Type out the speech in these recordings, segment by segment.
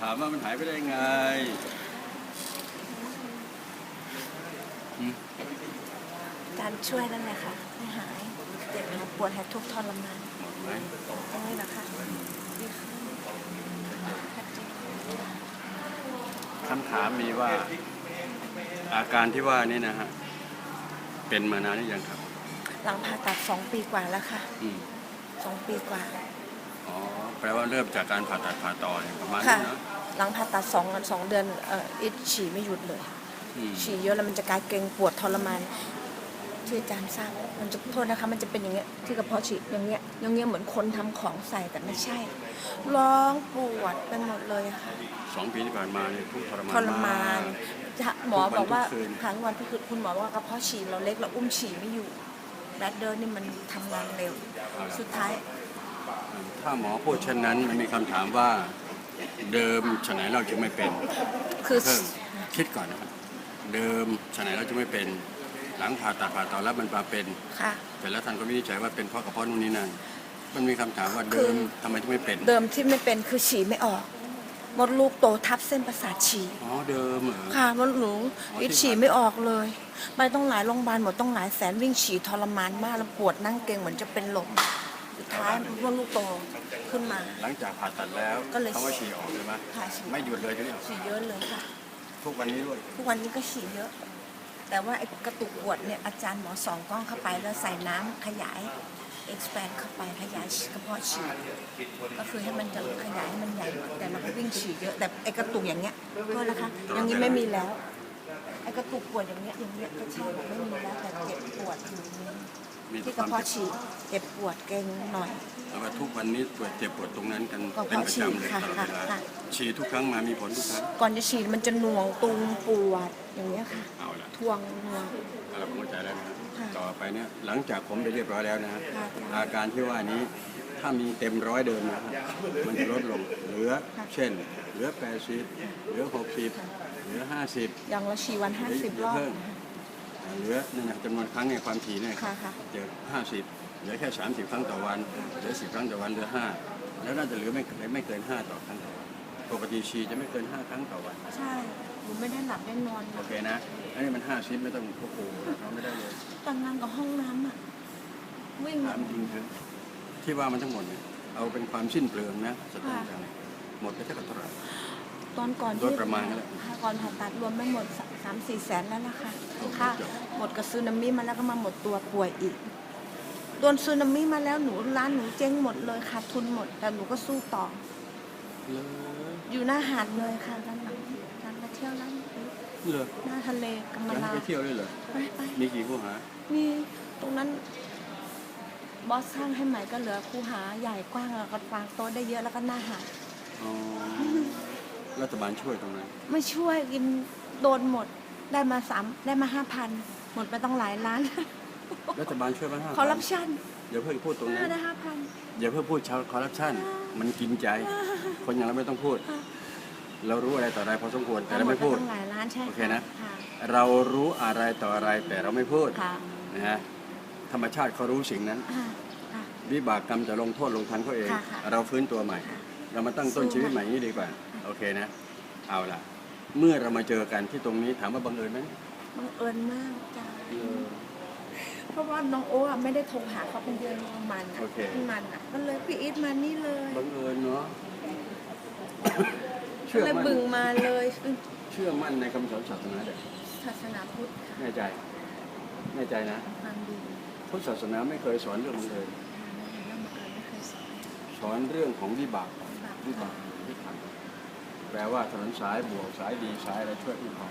ถามว่ามันหายไปได้ไงหืมการช่วยนั่นแหละค่ะให้หายเจ็บหายปวดหายทุกข์ทรมานหมดไหมตรงนี้แหละค่ะดีขึ้นชัดเจนคำถามมีว่าอาการที่ว่านี่นะฮะเป็นมานานหรือยังครับ หลังผ่าตัดสองปีกว่าแล้วค่ะอืมสองปีกว่าอ๋อ แปลว่าเริ่มจากการผ่าตัดผ่าต่อเนี่ยประมาณค่ะ นี้นะหลังผ่าตัดสองสองเดือนเอ่ออิดฉี่ไม่หยุดเลย อืมฉี่เยอะแล้วมันจะกลายเกร็งปวดทรมานที่อาจารย์ทราบมันจะโทษนะคะ มันจะเป็นอย่างเงี้ยที่กระเพาะฉี่อย่างเงี้ยอย่างเงี้ยเหมือนคนทำของใส่แต่ไม่ใช่ ร้องปวดไปหมดเลยอะค่ะสองปีที่ผ่านมาเนี่ยทุกข์ทรมานทรมานกจะหมอบอกว่าทุกวันทุกคืนครั้งวันทุกคืนคุณหมอบอกว่ากระเพาะฉี่เราเล็กเราอุ้มฉี่ไม่อยู่แบดเดอร์นี่มันทำงานเร็วเอาล่ะสุดท้าย ถ้าหมอพูดเช่นนั้นมันมีคำถามว่าเดิมฉะไหนเราจึงไม่เป็นคือ เพิ่มคิดก่อนนะครับเดิมฉะไหนเราจึงไม่เป็นหลังผ่าตัดผ่าต่อแล้วมันมาเป็น ค่ะ แต่แล้วท่านก็วินิจฉัยว่าเป็นเพราะกระเพาะนู่นนี่นั่นมันมีคำถามว่าเดิมทำไมถึงไม่เป็นเดิมที่ไม่เป็นคือฉี่ไม่ออก มดลูกโตทับเส้นประสาทฉี่ อ๋อเดิมเหรอ ค่ะมดหนูอ๋ออิดที่ฉี่ผ่าน ไม่ออกเลยไปต้องหลายโรงพยาบาลหมดต้องหลายแสนวิ่งฉี่ทรมานมากแล้วปวดนั่งเกร็งเหมือนจะเป็นลมสุด ท้ายมดลูกโตขึ้นมา หลังจากผ่าตัดแล้วก็เลย เขาว่าฉี่ออกเลยไหมค่ะฉี่ไม่หยุดเลยทีนี้ฉี่เยอะเลยค่ะ ทุกวันนี้ด้วยทุกวันนี้ก็ฉี่เยอะ แต่ว่าไอ้กระตุกปวดเนี่ยอาจารย์หมอสองกล้องเข้าไปแล้วใส่น้ำขยาย expand เข้าไปขยายกระเพาะฉี่ก็คือให้มันจะขยายให้มันใหญ่แต่เราก็วิ่งฉี่เยอะแต่ไอ้กระตุกอย่างเงี้ยก็นะคะอย่างนี้ไม่มีแล้วไอ้กระตุกปวดอย่างเงี้ยอย่างเงี้ยก็ใช่บอกไม่มีแล้วแต่เจ็บปวดอยู่มีแต่ ที่คกระวามเพาะเจ็บฉี่เจ็บปวดเกร็งหน่อยแล้วว่าทุกวันนี้ปวดเจ็บปวดตรงนั้นกันกระเป็นเพาะประฉี่จำเลยค่ะตลอดค่ะเวลาค่ะ ฉี่ทุกครั้งมามีผลทุกครั้งก่อนจะฉี่มันจะหน่วงตุงปวดอย่างเงี้ยค่ะเอาละทวงหน่วง เราเข้าใจแล้วนะค่ะต่อไปเนี่ยหลังจากผมไปเรียบร้อยแล้วนะค่ะ อาการที่ว่านี้ถ้ามีเต็มร้อยเดิมนะครับมันจะลดลงเหลือค่ะเช่น เหลือ 80 เหลือ 60 เหลือ 50 อย่างละฉี่วันห้าสิบรอบเพิ่ม เหลือนั่นนะจำนวนครั้งเนี่ยความถี่เนี่ยค่ะค่ะเจอ50เหลือแค่30ครั้งต่อวันเหลือ10ครั้งต่อวันเหลือ5แล้วน่าจะเหลือไม่ไม่เกิน5ต่อครั้งต่อวันปกติฉี่จะไม่เกิน5ครั้งต่อวัน ใช่หนูไม่ได้หลับได้นอนโอเคนะอันนี้มัน50ไม่ต้องโอ้โหเราไม่ได้เลยแต่งงานกับห้องน้ำอะวิ่งถามจริงเถอะที่ว่ามันทั้งหมดเนี่ยเอาเป็นความสิ้นเปลืองนะสตางค์จังหมดไปเท่ากับเท่าไหร่ ตอนก่อนโดยประมาณนั่นแหละ ค่ก่อนผ่าตัดรวมไม่หมดสามสี่แสนแล้วนะคะโอเคค่ะจบหมดกับซึนามิมาแล้วก็มาหมดตัวป่วยอีกโดนซึนามิมาแล้วหนูร้านหนูเจ๊งหมดเลยขาดทุนหมด แต่หนูก็สู้ต่อเลออยู่หน้าหาดเลยค่ะร้านหลังร้านมาเที่ยวร้านเลอหน้าทะเลกำมะแล้วลาไปเที่ยวด้วยเหรอ ไปไปมีกี่คู่หา มีตรงนั้น บอสสร้างให้ใหม่ก็เหลือคูหาใหญ่กว้างแล้วก็วางโต๊ะได้เยอะแล้วก็หน้าหาด อ๋อ รัฐบาลช่วยตรงนั้น ไม่ช่วยกินโดนหมดได้มาสามได้มาห้าพันหมดไปต้องหลายล้าน รัฐบาลช่วยมาห้าคอร์รัปชันอย่าเพิ่งพูดตรงนั้นได้ห้าพันอย่าเพิ่งพูดชาวคอร์รัปชันมันกินใจ คนอย่างเราไม่ต้องพูด เรารู้อะไรต่ออะไรพอสมควรแต่เราไม่พูดต้องหลายล้านใช่โอเคนะค่ะเรารู้อะไรต่ออะไรแต่เราไม่พูดค่ะนะฮะธรรมชาติเขารู้สิ่งนั้นค่ะค่ะวิบากกรรมจะลงโทษลงทันเขาเองค่ะค่ะเราฟื้นตัวใหม่ค่ะเรามาตั้งต้นสู้ชีวิตใหม่นี้ดีกว่า โอเคนะ เอาล่ะ เมื่อเรามาเจอกันที่ตรงนี้ถามว่าบังเอิญไหมบังเอิญมากจ้าเพราะว่าน้องโอ้อะไม่ได้โทรหาเขาเป็นเดือนประมาณน่ะโอเคมันอะก็เลยพี่อีทมานี่เลยบังเอิญเนาะก็เชื่อเลยมั่นบึงมาเลยเชื่อมั่นในคำสอนศาสนาเด็กศาสนาพุทธค่ะแน่ใจแน่ใจนะความดีพุทธศาสนาไม่เคยสอนเรื่องบังเอิญเรื่องบังเอิญไม่เคยสอนสอนเรื่องของวิบากบาปวิบากที่ทำ แปลว่าถนนสายบวกสายดีสายอะไรช่วยพี่พอ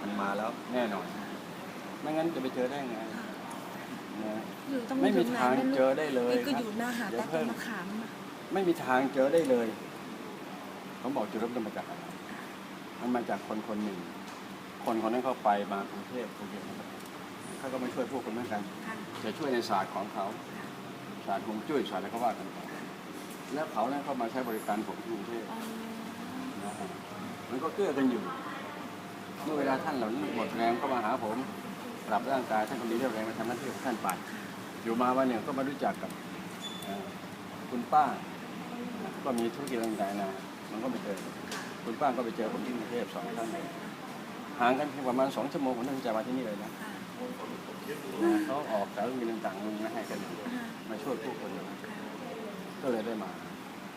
มันมาแล้วแน่นอน ไม่งั้นจะไปเจอได้ไงนะอยู่ตรงไม่มีตรงหนทางไม่รู้เจอได้เลยนี่ก็ครับอยู่หน้าหาดเดี๋ยวแต่เพิ่ต้นมมะขามอะไม่มีทางเจอได้เลยผมบอกจุดเริ่มต้นมาจากอะไรมันมาจากคนคนหนึ่ง คนคนนั้นเขาไปมากรุงเทพภูเก็ตนะครับเขาก็มาช่วยพวกคนเหมือนกันค่ะจะช่วยในศาสตร์ของเขาศาสตร์ฮวงจุ้ยศาสตร์อะไรก็ว่ากันไปแล้วเขาเนี่ยเข้ามาใช้บริการผมที่กรุงเทพอ๋อนะฮะมัน ก็เกื้อกันอยู่ เมื่อเวลาท่านเหล่านี้หมดแรงก็มาหาผมปรับร่างกายท่านคนนี้เรียบแรงมาทำหน้าที่ของท่านไปอยู่มาวันหนึ่งก็มารู้จักกับคุณป้า ก็มีธุรกิจต่างๆนะมันก็ไปเจอคุณป้าก็ไปเจอผมที่กรุงเทพสองท่านเลยห่างกันเพียงประมาณสองชั่วโมงผมนั่งจะมาที่นี่เลยนะเขาออกจากโรงเรีต่างๆมาให้กันมาช่วยผู้คนอยู่ก็เลยได้มา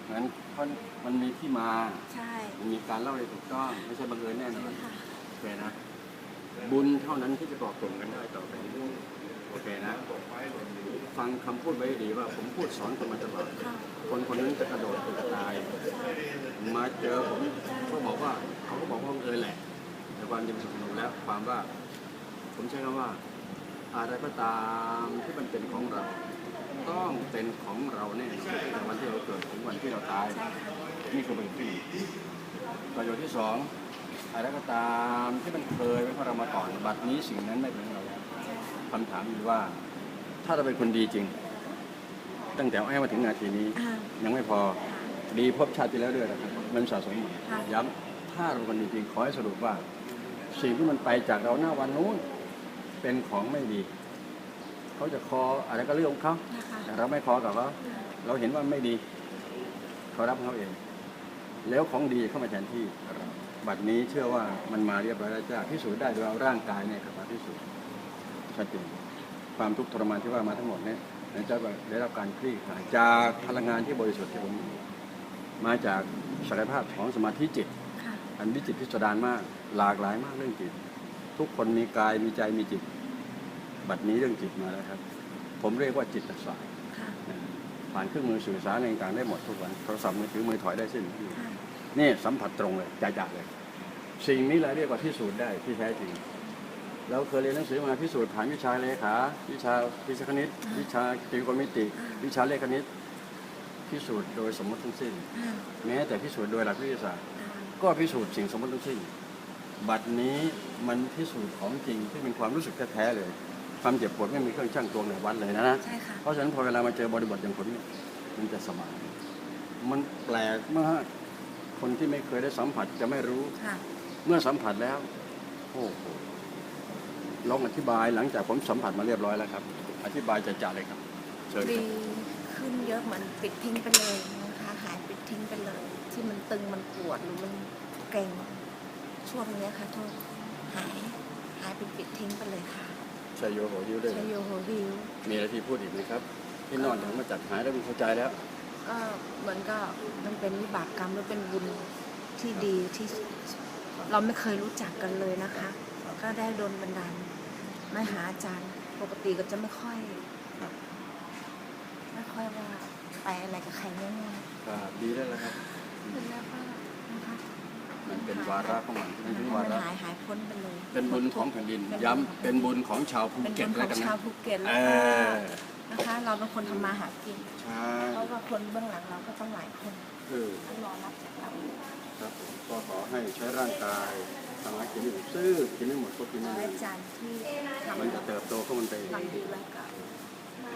เพราะมันมีที่มา ใช่มันมีการเล่าเลยถูกต้อง ไม่ใช่บังเอิญแน่นอนค่ะโอเคนะ บุญเท่านั้นที่จะก่อกลุ่มกันได้ต่อไปโอเคนะ ฟังคำพูดไว้ให้ดีว่า ผมพูดสอนคนมาตลอดค่ะคนคนนั้นจะกระโดดตึกตาย มาเจอผมก็บอกว่าเขาก็บอกว่าบังเอิญแหละ แต่ความจริงสุดแล้วความว่า ผมใช้คำว่าอะไรก็ตามที่มันเป็นของเรา ต้องเป็นของเราแน่นอน ที่เราตายใช่ค่ะนี่คือประโยชน์ที่หนึ่งประโยชน์ที่สองอะไรก็ตามที่มันเคยเป็นของเรามาก่อนบัดนี้สิ่งนั้นไม่เป็นของเราแล้วคำถามอยู่ว่า ถ้าเราเป็นคนดีจริง ตั้งแต่ให้มาถึงนาทีนี้อ่ายังไม่พอค่ะดีพบชาติที่แล้วด้วยนะครับมันสะสมมาค่ะย้ำถ้าเราเป็นคนดีจริงขอให้สรุปว่า สิ่งที่มันไปจากเราหน้าวันนู้นเป็นของไม่ดีเขาจะคออะไรก็เรื่องของเขานะคะแต่เราไม่คอกับเขาเราเห็นว่าไม่ดี เขารับเขาเอง แล้วของดีเข้ามาแทนที่เราบัดนี้เชื่อว่ามันมาเรียบร้อยแล้วจ้าพิสูจน์ได้โดยเอาร่างกายเนี่ยครับมาพิสูจน์ชัดเจนความทุกข์ทรมานที่ว่ามาทั้งหมดเนี่ยนะเจ้าก็ได้รับการคลี่คลายจากพลังงานที่บริสุทธิ์ที่ผมมีมาจากศักยภาพของสมาธิจิตค่ะอันวิจิตรพิสดารมาก หลากหลายมากเรื่องจิต ทุกคนมีกายมีใจมีจิต บัดนี้เรื่องจิตมาแล้วครับ ผมเรียกว่าจิตศาสตร์ค่ะนะ ผ่านเครื่องมือสื่อสารอะไรต่างๆได้หมดทุกวัน โทรศัพท์มือถือมือถอยได้สิ้นค่ะนี่สัมผัสตรงเลยจ่าๆเลย สิ่งนี้แหละเรียกว่าพิสูจน์ได้ที่แท้จริง เราเคยเรียนหนังสือมาพิสูจน์ผ่านวิชาเลขา วิชาวิชาคณิต วิชาตรีโกณมิติ วิชาเลขคณิต พิสูจน์โดยสมมติทั้งสิ้นอ่าแม้แต่พิสูจน์โดยหลักวิทยาศาสตร์อ่าก็พิสูจน์สิ่งสมมติทั้งสิ้น บัดนี้มันพิสูจน์ของจริงที่เป็นความรู้สึกแท้ๆเลย ความเจ็บปวดไม่มีเครื่องชั่งตวงในวัดเลยนะใช่ค่ะ เพราะฉะนั้นพอเวลามาเจอบริบทอย่างผมเนี่ยมันจะสบายมันแปลกมากคนที่ไม่เคยได้สัมผัสจะไม่รู้ ค่ะ เมื่อสัมผัสแล้วโอ้โหลองอธิบายหลังจากผมสัมผัสมาเรียบร้อยแล้วครับ อธิบายจะจ่าเลยครับเชิญคดีรับขึ้นเยอะเหมือนปิดทิ้งไปเลยนะคะหายปิดทิ้งไปเลย ที่มันตึงมันปวดหรือมันเกร็งช่วงเนี้ยค่ะโทษหายหายเป็นปิดทิ้งไปเลยค่ะ ชัยโยโหยิ้วด้วยชัยโยโหวิวมีอะไรที่พูดอีกไหมครับ ที่นอนถึงมาจัดหายแล้วมีเข้าใจแล้วก็เหมือนก็มันเป็นวิบากกรรมหรือเป็นบุญที่ดีที่เราไม่เคยรู้จักกันเลยนะคะ ก็ได้โดนบันดาลมาหาอาจารย์ ปกติก็จะไม่ค่อยแบบไม่ค่อยว่าไปอะไรกับใครง่ายก็ดีแล้วละครับๆเป็นแล้วก็นะคะมันเป็นวาระของมันมันถึงมัวานระ หายหายพ้นไป เลยเป็นบุญของแผ่นดิน ย้ำเป็นบุญของชาวภูเป็นเก็บุตญขแล้อวงกันชานะวภูเก็ตเอแล้วก็อนะคะ เราเป็นคนทำมาหากิน ใช่เพราะว่าคนเบื้องหลังเราก็ต้องหลายคนเออต้องรอรับจากเรา ครับผมก็ขอให้ใช้ร่างกายทำให้กินให้หมดซื้อกินให้หมดก็กินให้หมและดอาจารย์ที่ทำมันจะเติบโตขึ้นมันไปเอง ทำดีแล้วก็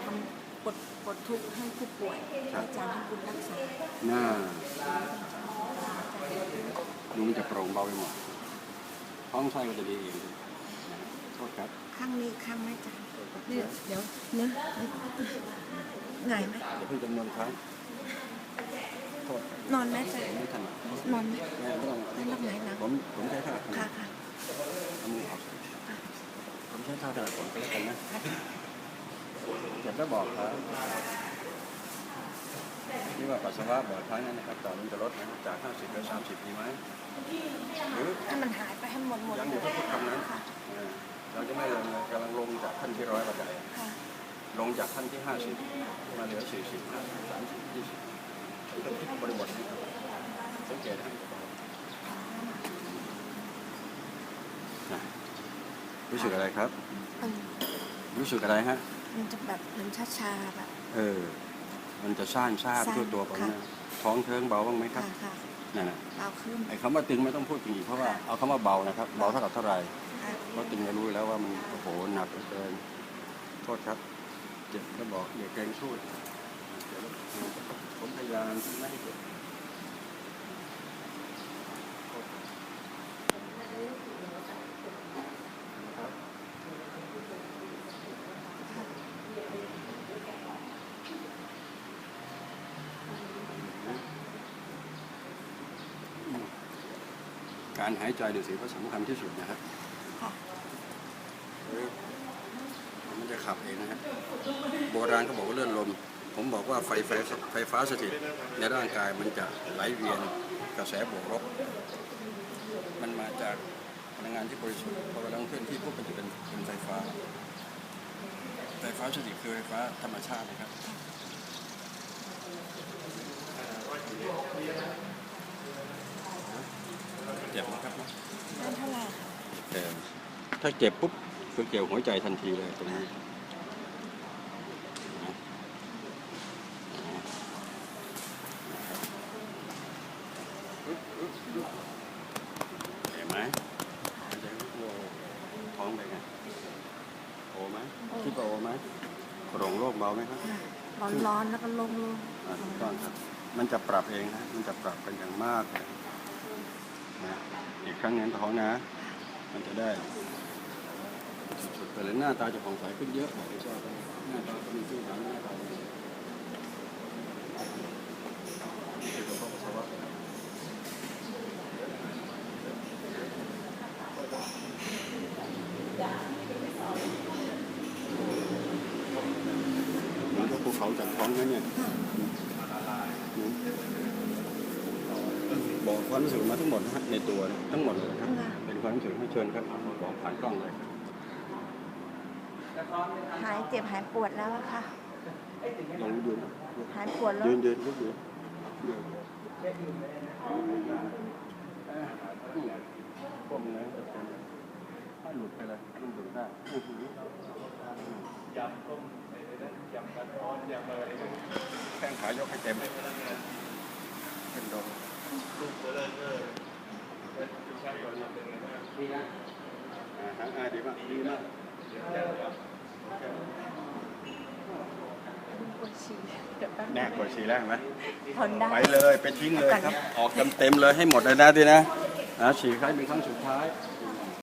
ทำปลดปลดทุกข์ให้ผู้ป่วยให้อาจารย์ให้บุญรักษา หน้าดูมันจะโปร่งเบาไปหมด ท้องไส้ก็จะดีเองโทษครับ ข้างนี้ข้างไม่อาจารย์เดี๋ยวเดี๋ยวเนื้อเหนื่อยไหมเดี๋ยวเพิ่งจำนวนครั้งโทษนอนไหมอาจารผมย์ไม่ถนัดนอนไหมแม่ไม่ต้องไม่ต้องไหนนะผมผมใช้ท่าค่ะค่ะเอามือออกผมใช้ท่าถนัดผมก็แล้วกันนะเจ็บแล้วบอกครับ ที่ว่าปัสสาวะบ่อยครั้งนั้นนะครับต่อมันจะลดนะจาก 50เหลือ30 ดีไหมหรือให้มันหายไปให้หมดหมดยังอยู่ที่พูดคำนั้นค่ะเออเราจะไม่ลงเลยกำลังลงจากขั้นที่ร้อยบันไดค่ะลงจากขั้นที่ห้าสิบมาเหลือสี่สิบห้าสิบสามสิบยี่สิบต้องคิดบริบทนี้ครับสังเกตให้นะรู้สึกอะไรครับอืมรู้สึกอะไรฮะ มันจะแบบเหมือนชาๆแบบ เออ มันจะซ่านซ่าไปซ่านทั่วตัวผมค่ะนะท้องเทิงเบาบ้างไหมครับค่ะค่ะนั่นน่ะเบาขึ้นไอ้คำว่าตึงไม่ต้องพูดถึงอีกเพราะว่าค่ะเอาคำว่าเบานะครับเบาเท่ากับเท่าไหร่ค่ะเพราะตึงก็รู้แล้วว่ามันโอ้โหหนักเหลือเกินโทษครับเจ็บก็บอกอย่าเกรงสู้เดี๋ยวผมพยายามที่ไม่ให้เจ็บนะครับ การหายใจดูสิว่าสำคัญที่สุดนะครับค่ะมันจะขับเองนะฮะโบราณเขาบอกว่าเลื่อนลม ผมบอกว่าไฟไฟไฟฟ้าสถิตในร่างกายมันจะไหลเวียนกระแสบวกลบมันมาจากพลังงานที่บริสุทธิ์พอเวลาเคลื่อนที่ปุ๊บมันจะเป็นเป็นไฟฟ้า ไฟฟ้าสถิตคือไฟฟ้าธรรมชาตินะครับ เจ็บนะครับ นั่นเท่าไหร่คะ แต่ ถ้าเจ็บปุ๊บคือเกี่ยวหัวใจทันทีเลยตรงนี้เห็นไหมหายใจโอ้ท้องไปนไงโอไหมคิดว่าโอไหมโรงโรคเบาไหมครับร้อนร้อนๆแล้วก็ลงลงอ่าถูกต้องครับ มันจะปรับเองนะ มันจะปรับเป็นอย่างมากเลยนะอีกครั้งนึงท้องนะ มันจะได้ สุดๆไปเลยหน้าตาจะผ่องใสขึ้นเยอะบอกไม่ชอบเลยหน้าตาก็มีชื่อหนังหน้าตาดีนี่คือกระเพาะปัสสาวะมันก็ภูเขาจากท้องนั่นเนี่ยบอกความรู้สึกมาทั้งหมดนะฮะในตัวเนี่ยทั้งหมดเลยนะครับเป็นความรู้สึกให้เชิญครับบอกผ่านกล้องเลย หายเจ็บหายปวดแล้วอะค่ะ ลองยืนหายปวดแล้วยืนยืนลุกยืนยืนก้มเลยถ้าหลุดไปเลยมันหลุดได้แข้งขายกให้เต็มเป็นดงอ่าฮะอ่าดีมากดีมาก ปวดฉี่เดี๋ยวแป๊บแน่กดสีแรกไหมทนได้ ไปเลยไปทิ้งเลยครับ ออกเต็มๆเลยให้หมดเลยนะทีนะอ่าฉี่ครั้งเป็นครั้งสุดท้าย